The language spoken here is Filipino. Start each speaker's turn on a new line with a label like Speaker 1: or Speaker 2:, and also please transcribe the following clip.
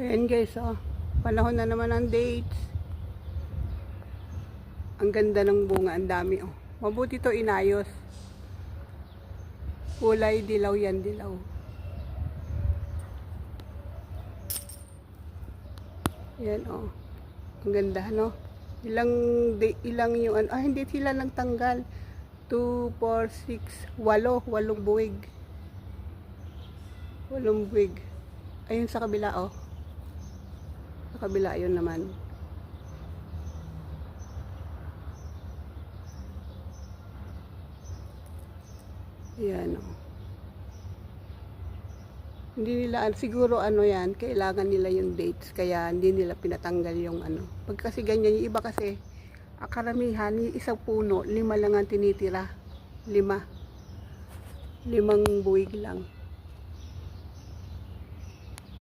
Speaker 1: Ayan guys, oh. Panahon na naman ng dates. Ang ganda ng bunga, ang dami, oh. Mabuti to inayos. Kulay dilaw yan, dilaw. Yan, oh. Ang ganda, no? Ilang, di, ilang yung, ano, ah, hindi sila nagtanggal. 2, 4, 6, 8, walong buwig. Walong buwig. Ayun sa kabila, oh. Kabila, yun naman. Yan, oh. Hindi nila, siguro ano yan, kailangan nila yung dates, kaya hindi nila pinatanggal yung ano. Pag kasi ganyan, yung iba kasi, ah, karamihan, yung isang puno, lima lang ang tinitira. Lima. Limang buwig lang.